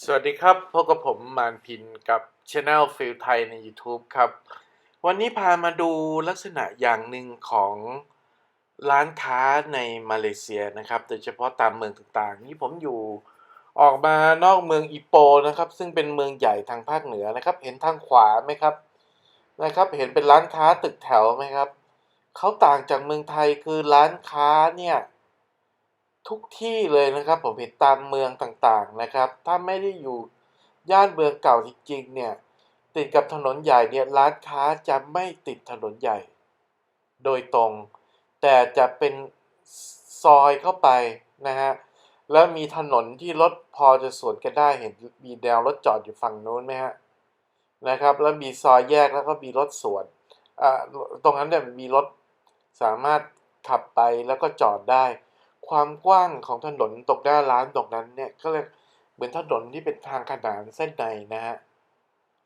สวัสดีครับ พบกับผมมานพินกับช anel ฟิลไทยใน YouTube ครับ วันนี้พามาดูลักษณะอย่างหนึ่งของร้านค้าในมาเลเซียนะครับ โดยเฉพาะตามเมืองต่างๆ นี่ผมอยู่ออกมานอกเมืองอีโปนะครับ ซึ่งเป็นเมืองใหญ่ทางภาคเหนือนะครับ เห็นทางขวาไหมครับนะครับ เห็นเป็นร้านค้าตึกแถวไหมครับเขาต่างจากเมืองไทยคือร้านค้าเนี่ย ทุกที่เลยนะครับ ผมเห็นตามเมืองต่างๆนะครับ ถ้าไม่ได้อยู่ย่านเมืองเก่าจริงๆเนี่ยติดกับถนนใหญ่เนี่ยร้านค้าจะไม่ติดถนนใหญ่ โดยตรง แต่จะเป็นซอยเข้าไปนะฮะแล้วมีถนนที่รถพอจะสวนกันได้เห็นมีแนวรถจอดอยู่ฝั่งนู้นไหมฮะนะครับ แล้วมีซอยแยกแล้วก็มีรถสวนอ่าตรงนั้นเนี่ยมีรถสามารถขับไปแล้วก็จอดได้ ความกว้างของถนนตรงหน้าร้านตรงนั้นเนี่ยก็เลยเหมือนถนนที่เป็นทางขนานเส้นในนะฮะ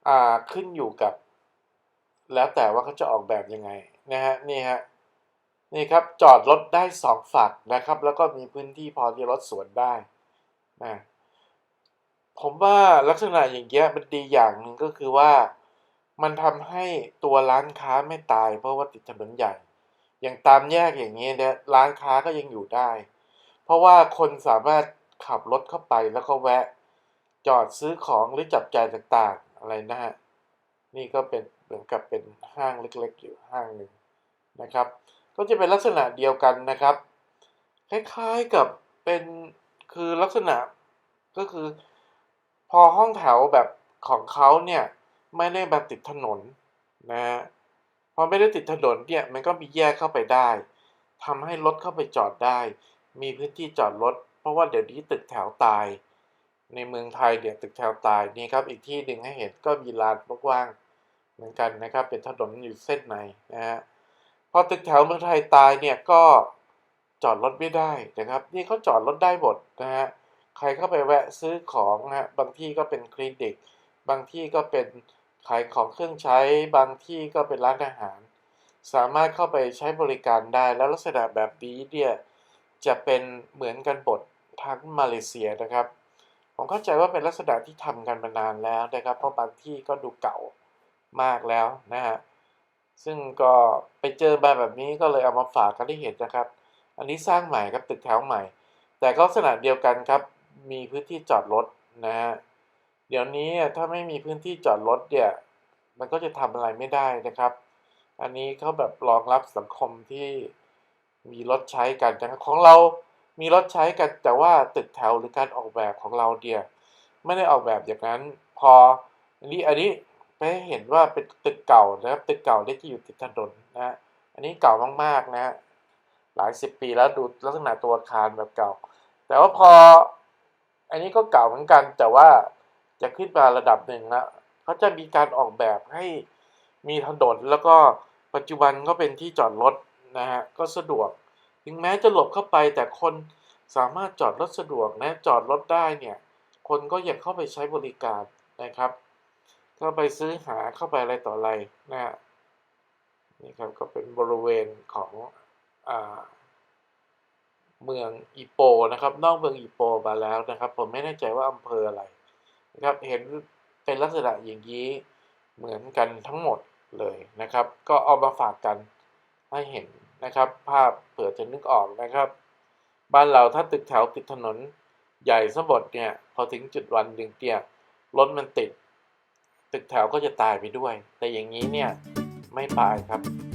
อ่าขึ้นอยู่กับ แล้วแต่ว่าเขาจะออกแบบยังไงนะฮะนี่ฮะนี่ครับจอดรถได้สองฝั่งนะครับ แล้วก็มีพื้นที่พอที่รถสวนได้นะผมว่าลักษณะอย่างเงี้ยมันดีอย่างหนึ่งก็คือว่ามันทำให้ตัวร้านค้าไม่ตายเพราะว่าติดถนนใหญ่ อย่างตามแยกอย่างนี้เนี่ยร้านค้าก็ยังอยู่ได้ เพราะว่าคนสามารถขับรถเข้าไปแล้วก็แวะ จอดซื้อของหรือจับจ่ายต่างๆ อะไรนะฮะ นี่ก็เป็นเหมือนกับเป็นห้างเล็กๆ อยู่ห้างหนึ่งนะครับ ก็จะเป็นลักษณะเดียวกันนะครับ คล้ายๆกับเป็นคือลักษณะก็คือ พอห้องแถวแบบของเขาเนี่ยไม่ได้แบบติดถนนนะฮะพอไม่ได้ติดถนนเนี่ยมันก็มีแยกเข้าไปได้ทำให้รถเข้าไปจอดได้ มีพื้นที่จอดรถเพราะว่าเดี๋ยวนี้ตึกแถวตาย ในเมืองไทยเดี๋ยวตึกแถวตายนี่ครับอีกที่หนึ่งให้เห็นก็มีลานกว้างๆเหมือนกันนะครับ เป็นถนนอยู่เส้นในนะฮะพอตึกแถวเมืองไทยตายเนี่ยก็จอดรถไม่ได้นะครับ นี่เขาจอดรถได้หมดนะฮะใครเข้าไปแวะซื้อของนะฮะบางที่ก็เป็นคลินิก บางที่ก็เป็นขายของเครื่องใช้ บางที่ก็เป็นร้านอาหาร สามารถเข้าไปใช้บริการได้แล้วลักษณะแบบนี้เนี่ย จะเป็นเหมือนกันบททั้งมาเลเซียนะครับ ผมเข้าใจว่าเป็นลักษณะที่ทำกันมานานแล้วนะครับ เพราะบางที่ก็ดูเก่ามากแล้วนะฮะซึ่งก็ไปเจอมาแบบนี้ก็เลยเอามาฝากกันได้เห็นนะครับ อันนี้สร้างใหม่ครับตึกแถวใหม่ แต่ก็ลักษณะเดียวกันครับ มีพื้นที่จอดรถนะฮะเดี๋ยวนี้ถ้าไม่มีพื้นที่จอดรถเนี่ยมันก็จะทำอะไรไม่ได้นะครับ อันนี้เขาแบบรองรับสังคมที่ มีรถใช้กันนะครับของเรามีรถใช้กันแต่ว่าตึกแถวหรือการออกแบบของเราเดียไม่ได้ออกแบบอย่างนั้น พออันนี้อันนี้ไปเห็นว่าเป็นตึกเก่านะครับตึกเก่าที่จะอยู่ติดถนนนะอันนี้เก่ามากๆนะฮะหลายสิบปีแล้วดูลักษณะตัวอาคารแบบเก่า แต่ว่าพออันนี้ก็เก่าเหมือนกัน แต่ว่าจะขึ้นมาระดับหนึ่งแล้วเขาจะมีการออกแบบให้มีถนนแล้วก็ปัจจุบันก็เป็นที่จอดรถ นะฮะก็สะดวก ถึงแม้จะหลบเข้าไปแต่คนสามารถจอดรถสะดวกนะจอดรถได้เนี่ยคนก็อยากเข้าไปใช้บริการนะครับ เข้าไปซื้อหาเข้าไปอะไรต่ออะไรนะฮะนี่ครับก็เป็นบริเวณของอ่าเมืองอีโปนะครับ นอกเมืองอีโปมาแล้วนะครับ ผมไม่แน่ใจว่าอำเภออะไรนะครับ เห็นเป็นลักษณะอย่างนี้เหมือนกันทั้งหมดเลยนะครับ ก็เอามาฝากกันให้เห็น นะครับ ภาพเผื่อจะนึกออกนะครับ บ้านเราถ้าตึกแถวติดถนนใหญ่สมบดเนี่ย พอถึงจุดวันหนึ่งเนี่ยรถมันติด ตึกแถวก็จะตายไปด้วย แต่อย่างนี้เนี่ยไม่ตายครับ